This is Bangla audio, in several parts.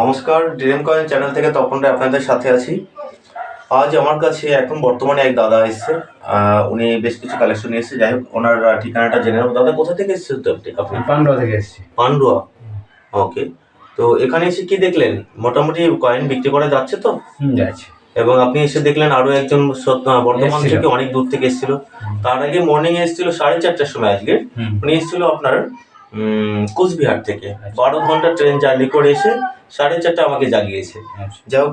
নমস্কার ডিএম কয়েন চ্যানেল থেকে তপন রায় আপনাদের সাথে আছি। আজ আমার কাছে এখন বর্তমানে এক দাদা এসছে। উনি বেশ কিছু কালেকশন নিয়ে এসেছে। যাই হোক ওনার ঠিকানাটা জেনে নেব। দাদা কোথা থেকে এসেছেন তো আপনি? পান্ডুয়া থেকে এসেছি। পান্ডুয়া? ওকে। তো এখানে এসে কি দেখলেন? মোটামুটি কয়েন বিক্রি করা যাচ্ছে তো? যাচ্ছে। এবং আপনি এসে দেখলেন আরও একজন বর্ধমান। থেকে অনেক দূর থেকে এসেছিল। তার আগে মর্নিং এসেছিল সাড়ে চারটার সময় আজকে। উনি এসেছিল আপনার কোচবিহার থেকে। বারো ঘণ্টা ট্রেন জার্নি করে এসে সাড়ে চারটা আমাকে জাগিয়েছে। যাই হোক,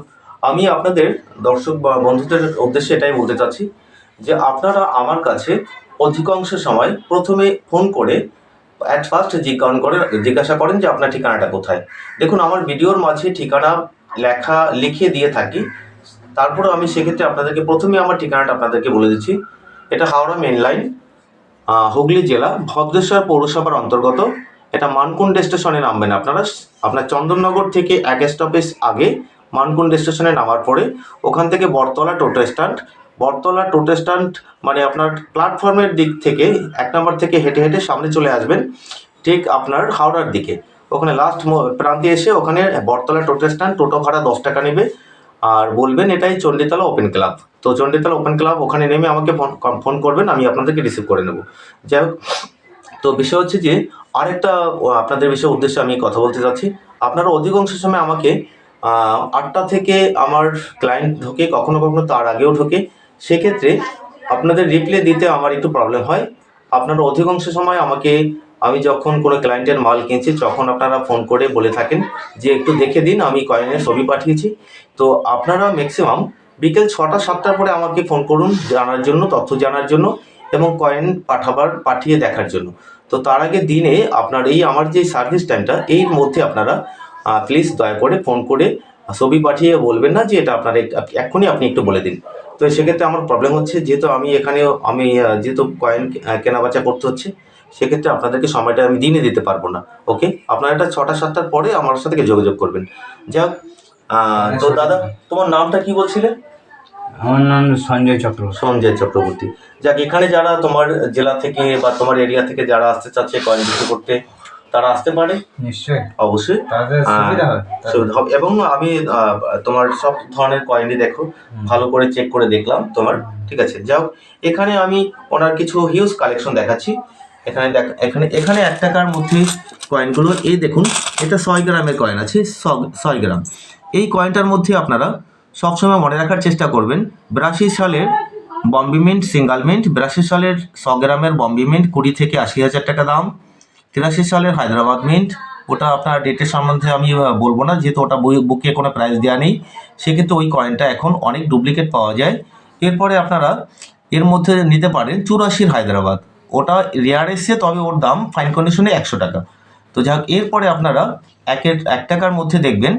আমি আপনাদের দর্শক বা বন্ধুদের উদ্দেশ্যে এটাই বলতে চাচ্ছি যে আপনারা আমার কাছে অধিকাংশ সময় প্রথমে ফোন করে অ্যাট ফার্স্ট জিজ্ঞাসা করে জিজ্ঞাসা করেন যে আপনার ঠিকানাটা কোথায়। দেখুন, আমার ভিডিওর মাঝে ঠিকানা লেখা লিখে দিয়ে থাকি। তারপরে আমি সেক্ষেত্রে আপনাদেরকে প্রথমে আমার ঠিকানাটা আপনাদেরকে বলে দিচ্ছি। এটা হাওড়া মেন লাইন হুগলি জেলা, ভদ্রেশ্বর পৌরসভার অন্তর্গত। এটা মানকুণ্ড স্টেশনে নামবেন আপনারা। আপনার চন্দননগর থেকে এক স্টপেজ আগে মানকুণ্ড স্টেশনে নামার পরে ওখান থেকে বটতলা টোটো স্ট্যান্ড। বটতলা টোটো স্ট্যান্ড মানে আপনার প্ল্যাটফর্মের দিক থেকে এক নম্বর থেকে হেঁটে হেঁটে সামনে চলে আসবেন, ঠিক আপনার হাওড়ার দিকে। ওখানে লাস্ট প্রান্তে এসে ওখানে বটতলা টোটো স্ট্যান্ড, টোটো ভাড়া দশ টাকা নেবে। আর বলবেন এটাই চণ্ডীতলা ওপেন ক্লাব তো চণ্ডীতলা ওপেন ক্লাব ওখানে নেমে আমাকে ফোন ফোন করবেন, আমি আপনাদেরকে রিসিভ করে নেব। যাই হোক, তো বিষয় হচ্ছে যে, আরেকটা আপনাদের বিষয়ে উদ্দেশ্যে আমি কথা বলতে চাচ্ছি। আপনারা অধিকাংশ সময় আমাকে আটটা থেকে আমার ক্লায়েন্ট ঢোকে, কখনো কখনো তার আগেও ঢোকে। সেক্ষেত্রে আপনাদের রিপ্লাই দিতে আমার একটু প্রবলেম হয়। আপনারা অধিকাংশ সময় আমাকে আমি যখন কোনো ক্লায়েন্টের মাল কিনছি, তখন আপনারা ফোন করে বলে থাকেন যে, একটু দেখে দিন, আমি কয়েনের ছবি পাঠিয়েছি। তো আপনারা ম্যাক্সিমাম বিকেল ছটা, সাতটার পরে আমাকে ফোন করুন জানার জন্য, তথ্য জানার জন্য এবং কয়েন পাঠাবার, পাঠিয়ে দেখার জন্য। তো তার আগে দিনে আপনার এই আমার যে সার্ভিস টাইমটা এর মধ্যে আপনারা প্লিজ দয়া করে ফোন করে ছবি পাঠিয়ে বলবেন না যে, এটা আপনার এক্ষুনি আপনি একটু বলে দিন। তো সেক্ষেত্রে আমার প্রবলেম হচ্ছে যেহেতু আমি এখানে আমি যেহেতু কয়েন কেনাবেচা করতে হচ্ছে সেক্ষেত্রে আপনাদেরকে সময়টা আমি দিনে দিতে পারব না ওকে আপনারা এটা ছটা সাতটার পরে আমার সাথে যোগাযোগ করবেন। যাক আহ, তো দাদা তোমার নামটা কি বলছিলে? আমার নাম সঞ্জয় চক্রবর্তী। সঞ্জয় চক্রবর্তী। যাক এখানে যারা তোমার জেলা থেকে বা তোমার এরিয়া থেকে যারা আসতে চাচ্ছে কয়েন বিক্রি করতে তারা আসতে পারে? নিশ্চয়ই। অবশ্যই। সুবিধা হবে। এবং আমি তোমার সব ধরনের কয়েনই দেখো। ভালো করে চেক করে দেখলাম তোমার। ঠিক আছে? যাও এখানে আমি ওনার কিছু হিউজ কালেকশন দেখাচ্ছি। এখানে দেখ এখানে এখানে এক টাকার মধ্যে কয়েনগুলো এই দেখুন এটা ছয় গ্রামের কয়েন আছে ছয় গ্রাম। এই কয়েনটার মধ্যে আপনারা সবসময় মনে রাখার চেষ্টা করবেন বিরাশি সালের বম্বি মিন্ট সিঙ্গাল মিন্ট বিরাশি সালের ছ গ্রামের বম্বি মিন্ট কুড়ি থেকে আশি হাজার টাকা দাম। তিরাশি সালের হায়দ্রাবাদ মিন্ট। ওটা আপনার ডেটের সম্বন্ধে আমি বলব না, যেহেতু ওটা বই বুকে কোনো প্রাইস দেওয়া নেই। সেক্ষেত্রে ওই কয়েনটা এখন অনেক ডুপ্লিকেট পাওয়া যায়। এরপরে আপনারা এর মধ্যে নিতে পারেন চুরাশির হায়দ্রাবাদ। ওটা রেয়ার এসছে তবে ওর দাম ফাইন কন্ডিশনে একশো টাকা। তো যাক, এরপরে আপনারা একের, এক টাকার মধ্যে দেখবেন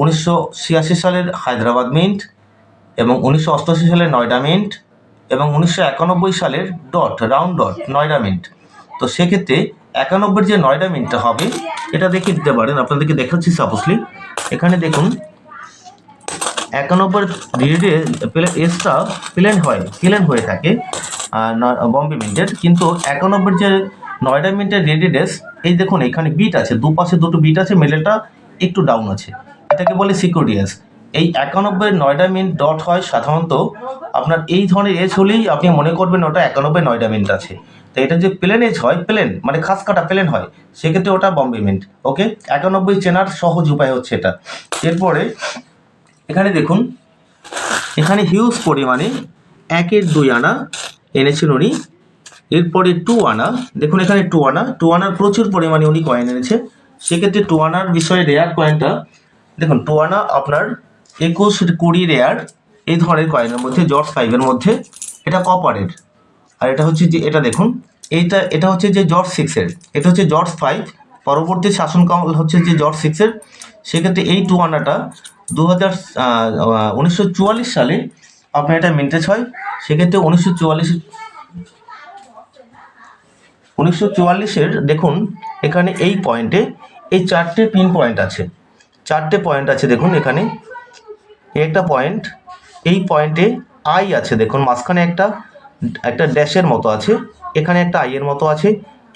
উনিশশো ছিয়াশি সালের হায়দ্রাবাদ মিন্ট এবং উনিশশো অষ্টআশি সালের নয়ডা মিন্ট এবং উনিশশো একানব্বই সালের dot round dot Noida mint. তো সেক্ষেত্রে একানব্বই যে নয়ডা মিন্টটা হবে, এটা দেখে দিতে পারেন। আপনাদেরকে দেখাচ্ছি সাপোজলি এখানে দেখুন একানব্বই রিডে এসটা প্লেন হয় প্লেন হয়ে থাকে বম্বে মিন্টের কিন্তু একানব্বই যে নয়ডা মিন্টের রেডিডেস এই দেখুন, এখানে বিট আছে। দুপাশে দুটো বিট আছে মিডলটা একটু ডাউন আছে। এটাকে বলে সিকিউরিটিয়াস এই একানব্বই নয়ডা মিন্ট ডট হয় সাধারণত আপনার এই ধরনের এজ হলেই আপনি মনে করবেন ওটা একানব্বই নয়ডা মিন্ট আছে। তো এটা যে প্লেন এজ হয় প্লেন মানে খাস কাটা প্লেন হয়, সেক্ষেত্রে ওটা বম্বে মিন্ট ওকে একানব্বই চেনার সহজ উপায় হচ্ছে এটা। এরপরে, এখানে দেখুন, এখানে হিউজ পরিমাণে একের দুই আনা এনেছেন উনি, এরপরে টু আনা, দেখুন এখানে টু আনা, টু আনার প্রচুর পরিমাণে উনি কয়েন এনেছে। সেক্ষেত্রে টু আনার বিষয়ে রেয়ার কয়েনটা দেখুন, টু আনা আপনার একুশ কুড়ি রেয়ার, এই ধরনের কয়েনের মধ্যে জর্জ ফাইভের মধ্যে, এটা কপারের আর এটা হচ্ছে যে, এটা দেখুন, এইটা, এটা হচ্ছে যে জর্জ সিক্সের এটা হচ্ছে জর্জ ফাইভ পরবর্তী শাসনকাল হচ্ছে যে জর্জ সিক্সের সেক্ষেত্রে এই টু আনাটা দু হাজার সালে আপনার এটা মিন্টেজ হয়। সেক্ষেত্রে উনিশশো চুয়াল্লিশ, উনিশশো চুয়াল্লিশের, দেখুন, এখানে এই পয়েন্টে এই চারটে পিন পয়েন্ট আছে। চারটে পয়েন্ট আছে, দেখুন, এখানে। একটা পয়েন্ট এই পয়েন্টে আই আছে। দেখুন, মাঝখানে একটা একটা ড্যাশের মতো আছে, এখানে একটা আইয়ের মতো আছে,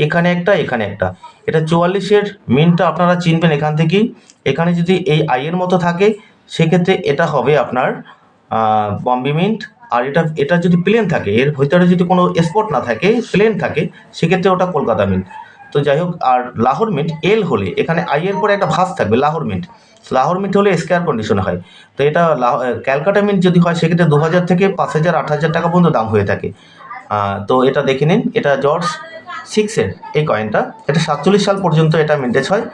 এখানে একটা এখানে একটা। এটা চুয়াল্লিশের মিনটা আপনারা চিনবেন এখান থেকেই। এখানে যদি এই আইয়ের মতো থাকে, সেক্ষেত্রে এটা হবে আপনার বম্বে মিন্ট আর এটা এটা যদি প্লেন থাকে, এর ভিতরে যদি কোনো স্পট না থাকে প্লেন থাকে, সেক্ষেত্রে ওটা কলকাতা মিন্ট তো যাই হোক, আর লাহোর মিন্ট এল হলে, এখানে আইয়ের পরে একটা ভাস থাকবে, লাহোর মিন্ট লাহোর মিন্ট হলে স্কোয়ার কন্ডিশনে হয়। তো এটা ক্যালকাটা মিন্ট যদি হয়, সেক্ষেত্রে দু হাজার থেকে পাঁচ হাজার আট হাজার টাকা পর্যন্ত দাম হয়ে থাকে। তো এটা দেখে নিন, এটা জর্জ সিক্সের এই কয়েনটা এটা সাতচল্লিশ সাল পর্যন্ত এটা মেনটেজ হয়।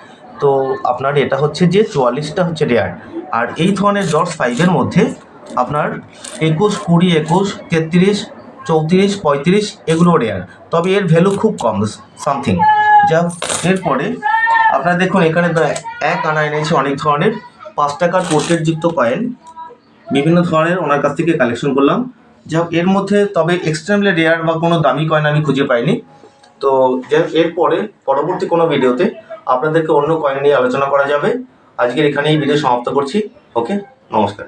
তো আপনার এটা হচ্ছে যে চুয়াল্লিশটা হচ্ছে রেয়ার আর এই ধরনের জর্জ ফাইভের মধ্যে আপনার একুশ, কুড়ি, একুশ, তেত্রিশ, চৌত্রিশ, পঁয়ত্রিশ, এগুলো রেয়ার তবে এর ভ্যালু খুব কম সামথিং যা এরপরে আপনারা দেখুন এখানে এক আনা এনেছে অনেক ধরনের পাঁচ টাকার পোর্ট্রেটযুক্ত কয়েন বিভিন্ন ধরনের ওনার কাছ থেকে কালেকশন করলাম। যা এর মধ্যে তবে এক্সট্রিমলি রেয়ার বা কোনো দামি কয়েন আমি খুঁজে পাইনি। তো যাই হোক, এরপরে পরবর্তী কোনো ভিডিওতে আপনাদেরকে অন্য কয়েন নিয়ে আলোচনা করা যাবে। আজকের এখানেই ভিডিও সমাপ্ত করছি। ওকে নমস্কার।